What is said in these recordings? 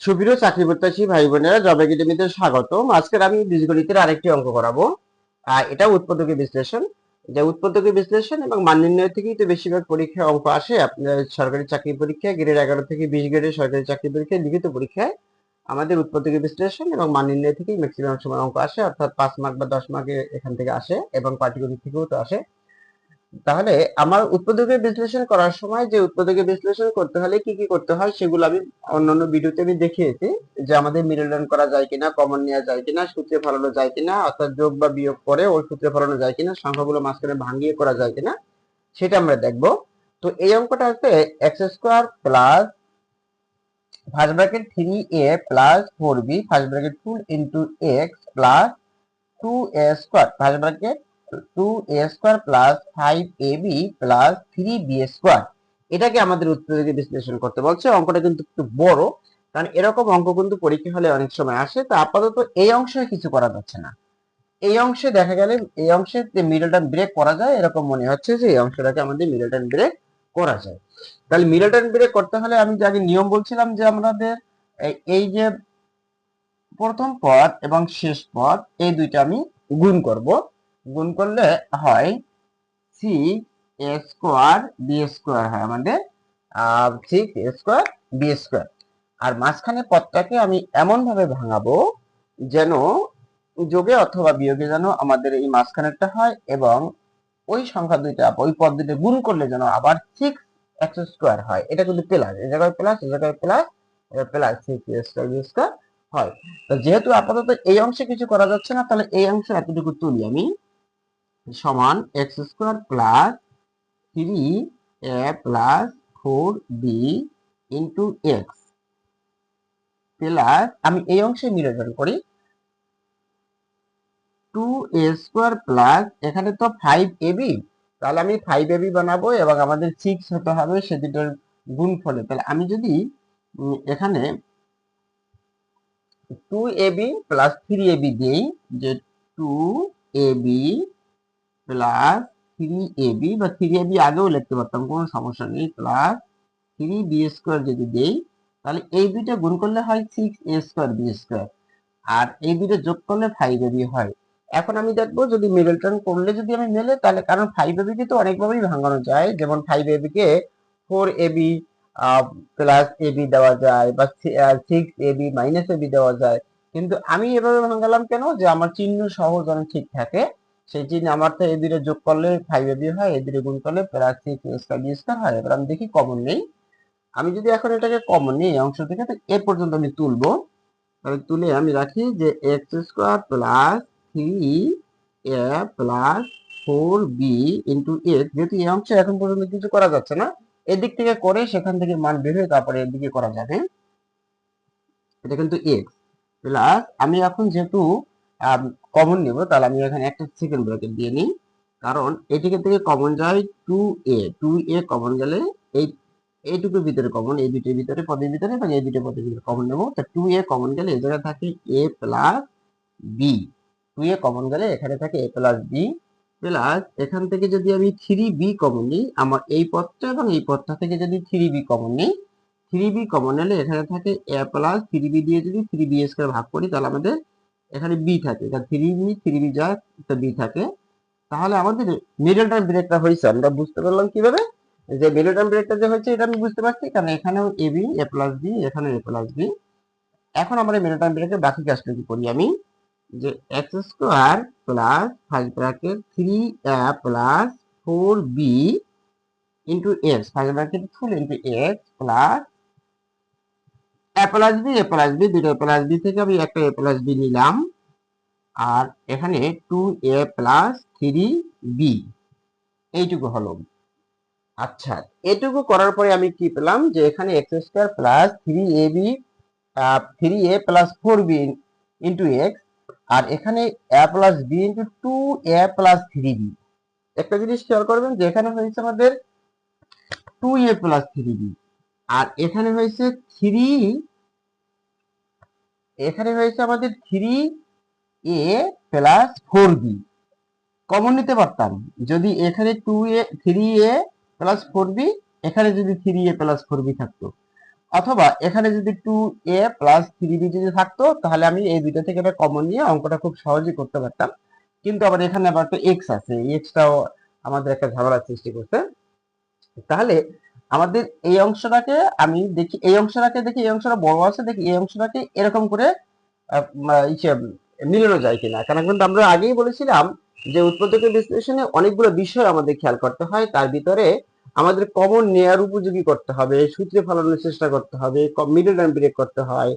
সুপ্রিয় চাকরি প্রত্যাশী ভাই বোনেরা, জব একাডেমিতে স্বাগত আজকের আমি বীজগণিতের আরেকটি অঙ্ক করাবো। এটা উৎপাদকীয় বিশ্লেষণ। যে উৎপাদকীয় বিশ্লেষণ এবং মান নির্ণয় থেকেই তো বেশিরভাগ পরীক্ষায় অঙ্ক আসে। আপনার সরকারি চাকরি পরীক্ষায়, গ্রেড এগারো থেকে বিশ গ্রেডের সরকারি চাকরি পরীক্ষায়, লিখিত পরীক্ষায় আমাদের উৎপাদকীয় বিশ্লেষণ এবং মান নির্ণয় থেকেই ম্যাক্সিমাম সময় অঙ্ক আসে। অর্থাৎ পাঁচ মার্ক বা দশ মার্কে এখান থেকে আসে এবং পাটিগণিত থেকেও তো আসে। তাহলে আমার উৎপাদকের বিশ্লেষণ করার সময় যে উৎপাদকের বিশ্লেষণ করতে হলে কি কি করতে হয় সেগুলো আমি অন্যান্য ভিডিওতে আমি দেখিয়েছি যে আমাদের মিডল লাইন করা যায় কিনা কমন নেওয়া যায় কিনা, সূত্রে ফলানো যায় কিনা, অর্থাৎ যোগ বা বিয়োগ করে ওই সূত্রে ফলানো যায় কিনা, সংখ্যাগুলো মাঝখানে ভাঙিয়ে করা যায় কিনা, সেটা আমরা দেখব। তো এই অঙ্কটা আছে x square plus first bracket three a plus four b first bracket two into x plus two a square first bracket এটাকে আমাদের উত্তর বিশ্লেষণ করতে বলছে। অঙ্কটা কিন্তু একটু বড়, কারণ এরকম অঙ্ক কিন্তু পরীক্ষা হলে অনেক সময় আসে। তো আপাতত এই অংশে কিছু করা যাচ্ছে না। এই অংশে দেখা গেলে এই অংশে যে মিডল টার্ম ব্রেক করা যায়, এরকম মনে হচ্ছে যে এই অংশটাকে আমাদের মিডল টার্ম ব্রেক করা যায়। তাহলে মিডল টার্ম ব্রেক করতে হলে আমি যে আগে নিয়ম বলছিলাম যে আমাদের এই যে প্রথম পদ এবং শেষ পদ, এই দুইটা আমি গুণ করব। গুণ করলে হয় সি এ স্কোয়ার বি স্কোয়ার হয় আমাদের six a square b square আর মাঝখানে পদটাকে আমি এমন ভাবে ভাঙাবো যেন যোগে অথবা বিয়োগে যেন আমাদের এই মাঝখানেরটা হয় এবং ওই সংখ্যা দুইটা, ওই পদ দুইটা গুণ করলে যেন আবার সিক্স এক্স স্কোয়ার হয়। এটা কিন্তু প্লাস এই জায়গায় প্লাস এই জায়গায় plus plus six square b square হয়। তো যেহেতু আপাতত এই অংশে কিছু করা যাচ্ছে না, তাহলে এই অংশে এতটুকু তুলি আমি। সমান x square plus three a plus four b into x plus আমি এই অংশে নির্ধারণ করি টু এ স্কোয়ার প্লাস এখানে তো ফাইভ এবি তাহলে আমি ফাইভ এবি বানাবো এবং আমাদের সিক্স হতে হবে সে দুটোর গুণ ফলে তাহলে আমি যদি এখানে two a b plus three a b দিই যে two a b plus three a b বা থ্রি এবি আগেও লিখতে পারতাম কোনো সমস্যা নেই প্লাস থ্রি বি স্কোয়ার যদি দেই তাহলে এই দুইটা গুণ করলে হয় six a square b square আর এই দুইটা যোগ করলে ফাইভ এবি হয় এখন আমি দেখব যদি মিডল টার্ম করলে যদি আমি মেলে তাহলে কারণ ফাইভ এবি কে তো অনেকভাবেই ভাঙানো যায় যেমন five AB K four a b plus a b দেওয়া যায় বা সিক্স এবি মাইনাস এবি দেওয়া যায় কিন্তু আমি এভাবে ভাঙালাম কেন যে আমার চিহ্ন সহ যেন ঠিক থাকে সেই চিহ্ন আমার তো এই দুটো যোগ করলে ফাইভ এবি হয় এই দুটো গুণ করলে plus six square b square হয়। এবার আমি দেখি কমন নেই। আমি যদি এখন এটাকে কমন নিই অংশ থেকে, তো এ পর্যন্ত আমি তুলবো। তাহলে তুলে আমি রাখি যে x square plus three a plus four b into x যেহেতু এই অংশে এখন পর্যন্ত কিছু করা যাচ্ছে না, এদিক থেকে করে সেখান থেকে মান বের হয়ে তারপরে এদিকে করা যাবে। এটা কিন্তু এক্স প্লাস আমি এখন যেহেতু কমন নেব, তাহলে আমি এখানে একটা সেকেন্ড ব্র্যাকেট দিয়ে নিই। কারণ এটিকে থেকে কমন যায় two a two a common গেলে এই এইটুকুর ভিতরে কমন এই দুটোর ভিতরে, পদের ভিতরে এবং এই দুটো পদের ভিতরে কমন নেব। তা টু এ কমন গেলে এই জায়গায় থাকে a plus b two a common গেলে এখানে থাকে এ প্লাস বি প্লাস এখান থেকে যদি আমি থ্রি বি কমন নিই, আমার এই পদটা এবং এই পদটা থেকে যদি থ্রি বি কমন নিই থ্রি বি কমন নিলে এখানে থাকে এ প্লাস থ্রি বি দিয়ে যদি থ্রি বি স্কোয়ার ভাগ করি, তাহলে আমাদের এখানে বি থাকে। থ্রি বি থ্রি বি যা একটা বি থাকে। তাহলে আমাদের মিডল টার্ম ব্রেকটা হয়েছে। আমরা বুঝতে পারলাম কীভাবে? যে মিডল টার্ম ব্রেকটা যে হয়েছে, এটা আমি বুঝতে পারছি। কারণ এখানেও a b a plus b এখানে এ প্লাস বি এখন আমরা মিডল টার্ম ব্রেকের বাকি কাজটা কি করি আমি? যে x square plus five bracket three a plus four b into x five bracket full into x plus a plus b a plus b দুটো এ প্লাস বি থেকে আমি একটা এ প্লাস বি নিলাম। আর এখানে two a plus three b এইটুকু হলো। আচ্ছা এটুকু করার পরে আমি কি পেলাম? যে এখানে x square plus three a b three a plus four b into x আর এখানে a plus b into two a plus three b একটা জিনিস খেয়াল করবেন যে এখানে হয়েছে আমাদের two a plus three b আর এখানে হয়েছে থ্রি এখানে হয়েছে আমাদের three a plus four b common নিতে পারতাম। যদি এখানে two a three a plus four b এখানে যদি three a plus four b থাকতো। অথবা এখানে যদি two a plus three b যদি থাকতো, তাহলে আমি এই দুইটা থেকে একটা কমন নিয়ে অঙ্কটা খুব সহজেই করতে পারতাম। কিন্তু আবার এখানে আবার একটা এক্স আছে। এক্সটাও আমাদের একটা ঝামেলার সৃষ্টি করছে। তাহলে আমাদের এই অংশটাকে আমি দেখি, এই অংশটাকে দেখি, এই অংশটা বড় আছে, দেখি এই অংশটাকে এরকম করে মিলানো যায় কিনা? কারণ কিন্তু আমরা আগেই বলেছিলাম যে উৎপাদকের বিশ্লেষণে অনেকগুলো বিষয় আমাদের খেয়াল করতে হয়। তার ভিতরে আমাদের কমন নেয়ার উপযোগী করতে হবে, সূত্রে ফলানোর চেষ্টা করতে হবে মিডল টার্ম ব্রেক করতে হয়।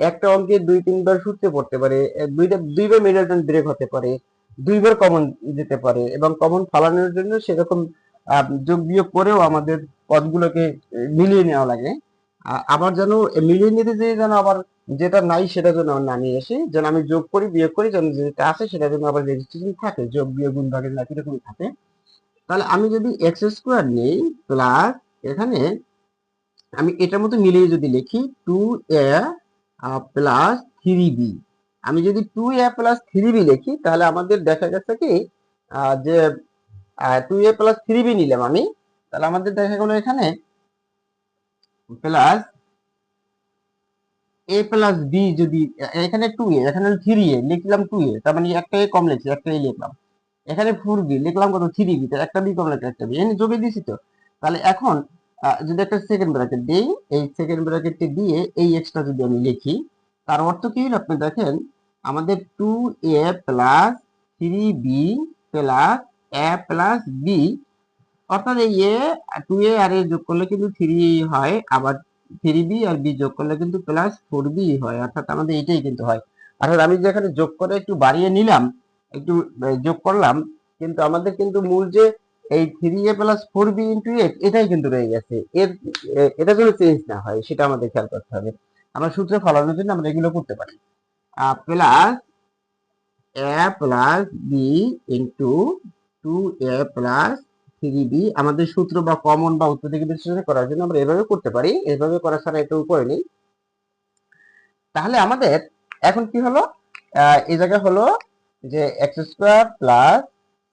একটা অঙ্কে দুই, তিনবার সূত্রে পড়তে পারে দুইটা, দুইবার মিডল টার্ম ব্রেক হতে পারে, দুইবার কমন দিতে পারে এবং কমন ফলানোর জন্য সেরকম যোগ বিয়োগ করেও আমাদের পদগুলোকে মিলিয়ে নেওয়া লাগে। আবার যেন মিলিয়ে নিতে যেয়ে যেন আবার যেটা নাই সেটা যেন আমার না নিয়ে আসি, যেন আমি যোগ করি, বিয়োগ করি, যেন যেটা আছে সেটা যেন আবার রেজিস্ট্রেশন থাকে, যোগ, বিয়োগ, গুণ, ভাগের একই রকম থাকে। তাহলে আমি যদি এক্স স্কোয়ার নেই প্লাস এখানে আমি এটার মতো মিলিয়ে যদি লিখি two a plus three b আমি যদি two a plus three b লিখি, তাহলে আমাদের দেখা গেছে কি যে two a plus three b নিলাম আমি, তাহলে আমাদের দেখা গেলো এখানে প্লাস এ প্লাস বি যদি, এখানে টু এ এখানে থ্রি এ লিখলাম টু এ তার মানে একটা এ কম লিখছি একটা এ লিখলাম। এখানে ফোর বি লিখলাম কত? থ্রি বি একটা বি কম লিখলাম, একটা বি এখানে যোগে দিছি তো। তাহলে এখন যদি একটা সেকেন্ড ব্র্যাকেট দিই, এই সেকেন্ড ব্র্যাকেটটি দিয়ে এই এক্সট্রা যদি আমি লিখি, তার অর্থ কি হলো আপনি দেখেন, আমাদের two a plus three b plus a plus b অর্থাৎ এই এ টু এ আর এ যোগ করলে কিন্তু থ্রি হয়, আবার থ্রি বি আর বি যোগ করলে কিন্তু প্লাস ফোর বি হয়, অর্থাৎ আমাদের এটাই কিন্তু হয়। অর্থাৎ আমি যেখানে যোগ করে একটু বাড়িয়ে নিলাম, একটু যোগ করলাম, কিন্তু আমাদের কিন্তু মূল যে এই three a plus four b into x এটাই কিন্তু রয়ে গেছে। এর এটা যেন চেঞ্জ না হয়, সেটা আমাদের খেয়াল করতে হবে। আমরা সূত্রে ফলানোর জন্য আমরা এগুলো করতে পারি। Plus a plus b into two a plus three b আমাদের সূত্র বা কমন বা উৎপত্তি বিশ্লেষণ করার জন্য আমরা এভাবে করতে পারি। এভাবে করা ছাড়া এটা উপায় নেই। তাহলে আমাদের এখন কি হলো? এই জায়গায় হলো যে x square plus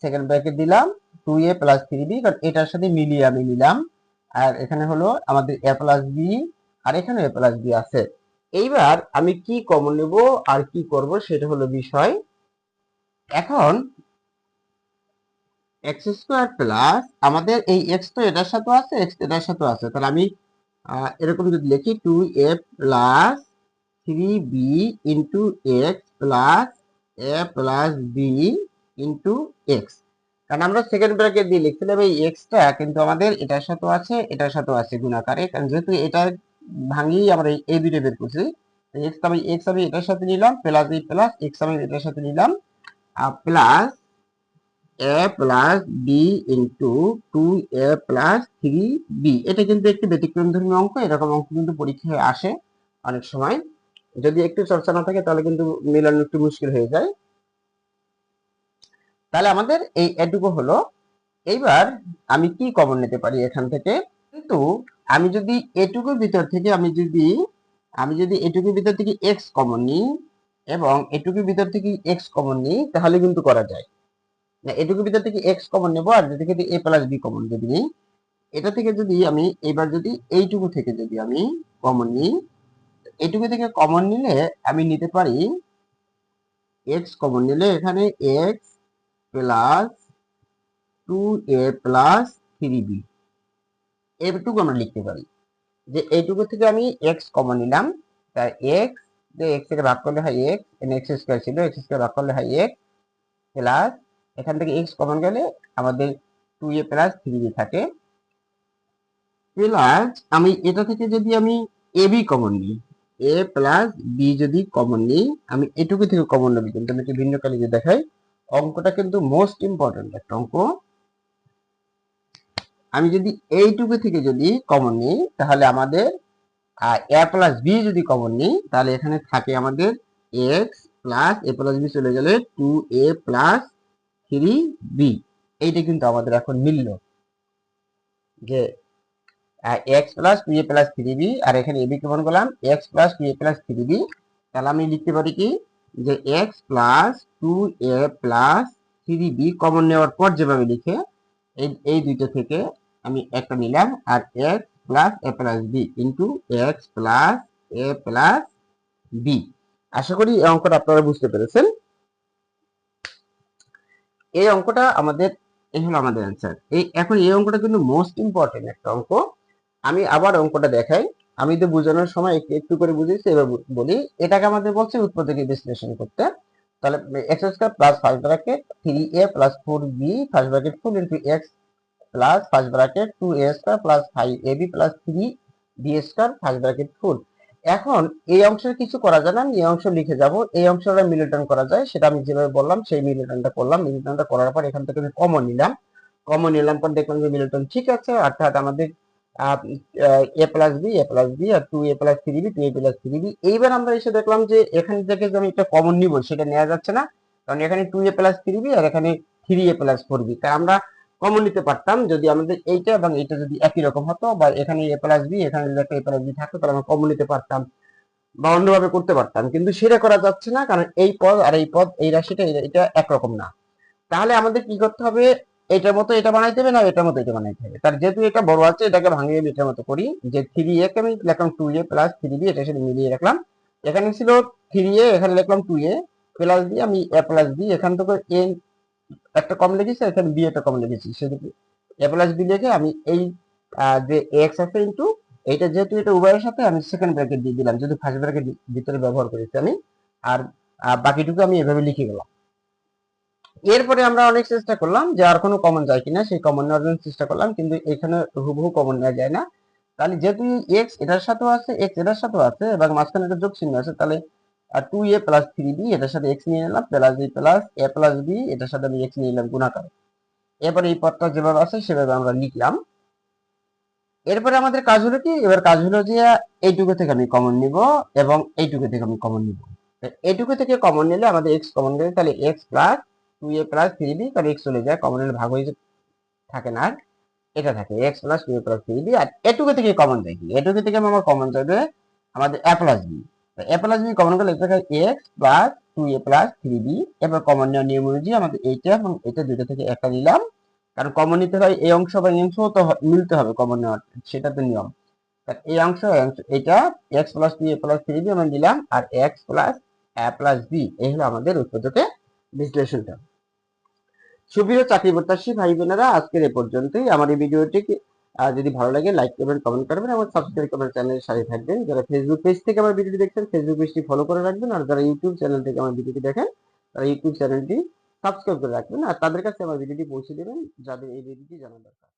second bracket দিলাম two a plus three b কারণ এটার সাথে মিলিয়ে আমি নিলাম। আর এখানে হলো আমাদের এ প্লাস বি আর এখানে এ প্লাস বি আছে। এইবার আমি কি কমন নেব আর কি করব সেটা হলো বিষয়। এখন এক্স স্কোয়ার প্লাস আমাদের এই এক্স তো এটার সাথে আছে এক্স এটার সাথে আছে। তাহলে আমি এরকম যদি লিখি two a plus three b into x plus a plus b into x কারণ আমরা সেকেন্ড ব্র্যাকেট দিয়ে লিখছিলাম এই এক্সটা কিন্তু আমাদের এটার সাথে আছে, এটার সাথে আছে গুণাকারে। কারণ যেহেতু এটা ভাঙিয়ে আমরা এই দুটো বের করছি এক্স আমি এক্স আমি এটার সাথে নিলাম প্লাস এই প্লাস এক্স আমি এটার সাথে নিলাম plus a plus b into two a plus three b এটা কিন্তু একটি ব্যতিক্রম ধর্মী অঙ্ক, এরকম অঙ্ক কিন্তু পরীক্ষায় আসে অনেক সময়। যদি একটু চর্চা না থাকে, তাহলে কিন্তু মেলানো একটু মুশকিল হয়ে যায়। তাহলে আমাদের এই এটুকু হলো। এইবার আমি কি কমন নিতে পারি এখান থেকে? কিন্তু আমি যদি এটুকুর ভিতর থেকে আমি যদি আমি যদি এটুকুর ভিতর থেকে এক্স কমন নিই এবং এটুকুর ভিতর থেকে এক্স কমন নিই, তাহলে কিন্তু করা যায়। এটুকুর ভিতর থেকে এক্স কমন নেব আর যদি থেকে এ প্লাস বি কমন যদি নিই, এটা থেকে যদি আমি এবার যদি এইটুকু থেকে যদি আমি কমন নিই এইটুকু থেকে কমন নিলে আমি নিতে পারি এক্স কমন নিলে এখানে x plus two a plus three b এইটুকু আমরা লিখতে পারি যে এইটুকু থেকে আমি এক্স কমন নিলাম, তাই এক্স যে এক্স থেকে ভাগ করলে হয় এক্স এক্স স্কোয়ার ছিল এক্স স্কোয়ার ভাগ করলে হয় এক্স প্লাস এখান থেকে এক্স কমন গেলে আমাদের two a plus three b থাকে। প্লাস আমি এটা থেকে যদি আমি এ বি কমন নিই এ প্লাস বি যদি কমন নিই, আমি এটুকু থেকে কমন নেব কিন্তু আমি একটু ভিন্ন কালিতে দেখাই। অঙ্কটা কিন্তু মোস্ট ইম্পর্টেন্ট একটা অঙ্ক। আমি যদি এইটুকু থেকে যদি কমন নিই, তাহলে আমাদের এ প্লাস বি যদি কমন নিই, তাহলে এখানে থাকে আমাদের x plus a plus b চলে গেলে two a plus three b এইটা কিন্তু আমাদের এখন মিলল যে x plus two a plus three b আর এখানে এবি কেমন করলাম x plus two a plus three b তাহলে আমি লিখতে পারি কি? যে x plus two a plus three b common নেওয়ার পর যেভাবে লিখে, এই এই দুইটা থেকে আমি একটা নিলাম, আর x plus a plus b into x plus a plus b আশা করি এই অঙ্কটা আপনারা বুঝতে পেরেছেন। এই অঙ্কটা আমাদের, এই হলো আমাদের অ্যান্সার এই, এখন এই অঙ্কটা কিন্তু মোস্ট ইম্পর্টেন্ট একটা অঙ্ক। আমি আবার অঙ্কটা দেখাই। আমি তো বোঝানোর সময় একটু একটু করে বুঝেছি এবার বলি। এটাকে আমাদের বলছে উৎপাদকে বিশ্লেষণ করতে। তাহলে x square plus first bracket three a plus four b first bracket full into x plus first bracket two a square plus five a b plus three b square first bracket full এখন এই অংশের কিছু করা যায় না এই অংশ লিখে যাব। এই অংশটা মিলিটন করা যায়, সেটা আমি যেভাবে বললাম, সেই মিলিটনটা করলাম। মিলিটনটা করার পর এখান থেকে আমি কমন নিলাম। কমন নিলাম পর দেখলাম যে মিলিটন ঠিক আছে, অর্থাৎ আমাদের a plus b, a plus b, R two a plus three b two a plus three b. এইবার আমরা এসে দেখলাম যে এখান থেকে যে আমি একটা কমন নিব, সেটা নেওয়া যাচ্ছে না। কারণ এখানে two a plus three b, আর এখানে three a plus four b. তাই আমরা কমন নিতে পারতাম। যদি আমাদের এইটা এবং এইটা যদি একই রকম হতো বা এখানে এ প্লাস বি এখানে যদি একটা এ প্লাস বি থাকতো, তাহলে আমরা কমন নিতে পারতাম বা অন্যভাবে করতে পারতাম। কিন্তু সেটা করা যাচ্ছে না, কারণ এই পদ আর এই পদ, এই রাশিটা এটা একরকম না। তাহলে আমাদের কি করতে হবে? এটার মতো এটা বানাইতে হবে না এটার মতো এটা বানাইতে হবে। তার যেহেতু এটা বড় আছে, এটাকে ভাঙিয়ে এটার মতো করি। যে থ্রি এ কে আমি লিখলাম two a plus three b এটার সাথে মিলিয়ে রাখলাম। এখানে ছিল থ্রি এ এখানে লিখলাম টু এ প্লাস বি আমি এ প্লাস বি এখান থেকে এ একটা কম লিখেছি এখানে বি একটা কম লিখেছি। সেদিকে এ প্লাস বি লিখে আমি এই যে এক্স আছে ইন্টু এইটা যেহেতু এটা উভয়ের সাথে, আমি সেকেন্ড ব্র্যাকেট দিয়ে দিলাম যদি ফার্স্ট ব্র্যাকেট ভিতরে ব্যবহার করেছি আমি, আর বাকিটুকু আমি এভাবে লিখে গেলাম। এরপরে আমরা অনেক চেষ্টা করলাম যে আর কোনো কমন যায় কিনা, সেই কমন নেওয়ার জন্য চেষ্টা করলাম, কিন্তু এখানে হুবহু কমন নেওয়া যায় না। তাহলে যেহেতু এক্স এটার সাথেও আছে এক্স এটার সাথেও আছে, এবং মাঝখানে একটা যোগ চিহ্ন আছে, তাহলে two a plus three b এটার সাথে এক্স নিয়ে নিলাম plus b plus a plus b এটার সাথে আমি এক্স নিয়ে নিলাম গুণাকার। এরপরে এই পদটা যেভাবে আছে, সেভাবে আমরা লিখলাম। এরপরে আমাদের কাজ হলো কি? এবার কাজ হলো যে এইটুকু থেকে আমি কমন নিব এবং এইটুকু থেকে আমি কমন নিব। এইটুকু থেকে কমন নিলে আমাদের এক্স কমন নিলে তাহলে x plus two a plus three b তাহলে এক্স চলে যায়। কমন নিলে ভাগ হয়ে থাকে না আর এটা থাকে। X plus two a plus three b আর এটুকু থেকে কমন কি এটুকু থেকে আমার কমন যাবে আমাদের a plus b a plus x plus two a plus three b এবার নিয়ম অনুযায়ী এটা থেকে একটা নিলাম। কারণ কমন নিতে হয় এই অংশ বা এই অংশ তো মিলতে হবে কমন নেওয়ার, সেটা তো নিয়ম। তা এই অংশ এই অংশ এটা x plus two a plus three b আমরা নিলাম, আর x plus a plus b এই হলো আমাদের উৎপাদকে বিশ্লেষণটা। সুপ্রিয় চাকরি প্রত্যাশী ভাই বোনেরা আজকের এ পর্যন্তই। আমার এই ভিডিওটি আহ, যদি ভালো লাগে লাইক করবেন কমেন্ট করবেন এবং সাবস্ক্রাইব করবেন চ্যানেলের সাথে থাকবেন। যারা ফেসবুক পেজ থেকে আমার ভিডিওটি দেখছেন ফেসবুক পেজটি ফলো করে রাখবেন আর যারা ইউটিউব চ্যানেল থেকে আমার ভিডিওটি দেখেন তারা ইউটিউব চ্যানেলটি সাবস্ক্রাইব করে রাখবেন। আর তাদের কাছে আমার ভিডিওটি পৌঁছে দেবেন যাদের এই ভিডিওটি জানা দরকার।